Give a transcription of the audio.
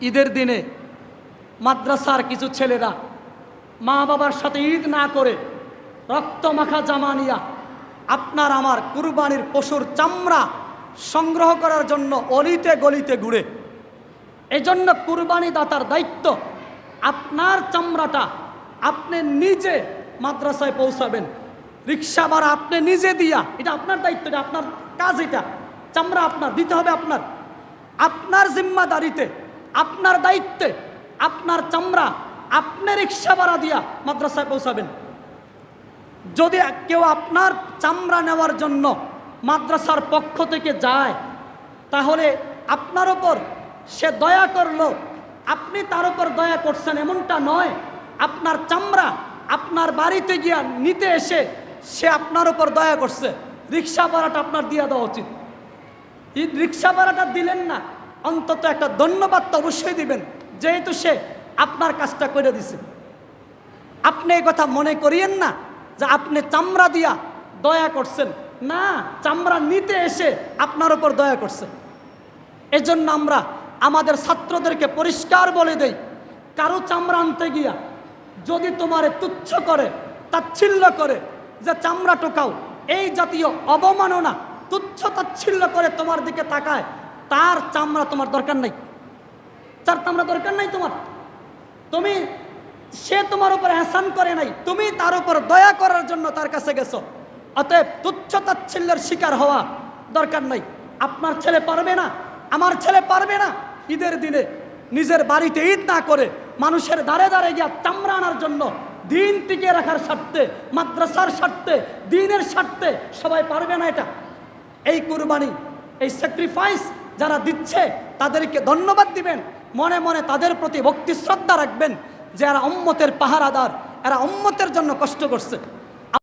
ঈদের দিনে মাদ্রাসার কিছু ছেলেরা মা বাবার সাথে ঈদ না করে রক্ত মাখা জামা নিয়া আপনার আমার কুরবানির পশুর চামড়া সংগ্রহ করার জন্য অলিতে গলিতে ঘুরে। এজন্য কুরবানি দাতার দায়িত্ব, আপনার চামড়াটা আপনি নিজে মাদ্রাসায় পৌঁছাবেন। রিক্সা ভাড়া আপনি নিজে দিয়া, এটা আপনার দায়িত্ব, এটা আপনার কাজ এটা। চামড়া আপনার, দিতে হবে আপনার। আপনার জিম্মাদারিতে আপনার দায়িত্বে, আপনার চামড়া, আপনি রিক্সা ভাড়া দিয়া মাদ্রাসায় পৌঁছাবেন। যদি কেউ আপনার চামড়া নেওয়ার জন্য মাদ্রাসার পক্ষ থেকে যায়, তাহলে আপনার ওপর সে দয়া করল, আপনি তার উপর দয়া করছেন এমনটা নয়। আপনার চামড়া আপনার বাড়িতে গিয়া নিতে এসে সে আপনার উপর দয়া করছে। রিক্সা ভাড়াটা আপনার দিয়ে দেওয়া উচিত। রিক্সা ভাড়াটা দিলেন না অন্তত একটা ধন্যবাদ তো অবশ্যই দিবেন, যেহেতু সে আপনার কাজটা করে দিছে। আপনি এই কথা মনে করিয়েন না যে আপনি চামড়া দিয়া দয়া করছেন। না, চামড়া নিতে এসে আপনার উপর দয়া করছে। এজন্য আমরা আমাদের ছাত্রদেরকে পরিষ্কার বলে দেই, কারও চামড়া আনতে গিয়া যদি তোমারে তুচ্ছ করে, তাচ্ছিল্য করে যে চামড়া টোকাও, এই জাতীয় অবমাননা তুচ্ছ তাচ্ছিল্য করে তোমার দিকে তাকায় তার চামড়া তোমার দরকার নাই। তার চামড়া দরকার নাই তোমার। তুমি, সে তোমার উপর এহসান করে নাই। তুমি তার উপর দয়া করার জন্য তার কাছে গেছো। অতএব তুচ্ছ তাচ্ছিল্যের শিকার হওয়া দরকার নাই। আপনার ছেলে পারবে না, আমার ছেলে পারবে না। ঈদের দিনে নিজের বাড়িতে ঈদ না করে মানুষের দাঁড়ে দাঁড়ে গিয়া চামড়া আনার জন্য, দিন টিকে রাখার স্বার্থে, মাদ্রাসার স্বার্থে, দিনের স্বার্থে সবাই পারবে না এটা। এই কুরবানি, এই স্যাক্রিফাইস যারা দিচ্ছে, তাদেরকে ধন্যবাদ দিবেন। মনে মনে তাদের প্রতি ভক্তি শ্রদ্ধা রাখবেন যে এরা অম্মতের পাহারাদার, এরা অম্মতের জন্য কষ্ট করছে।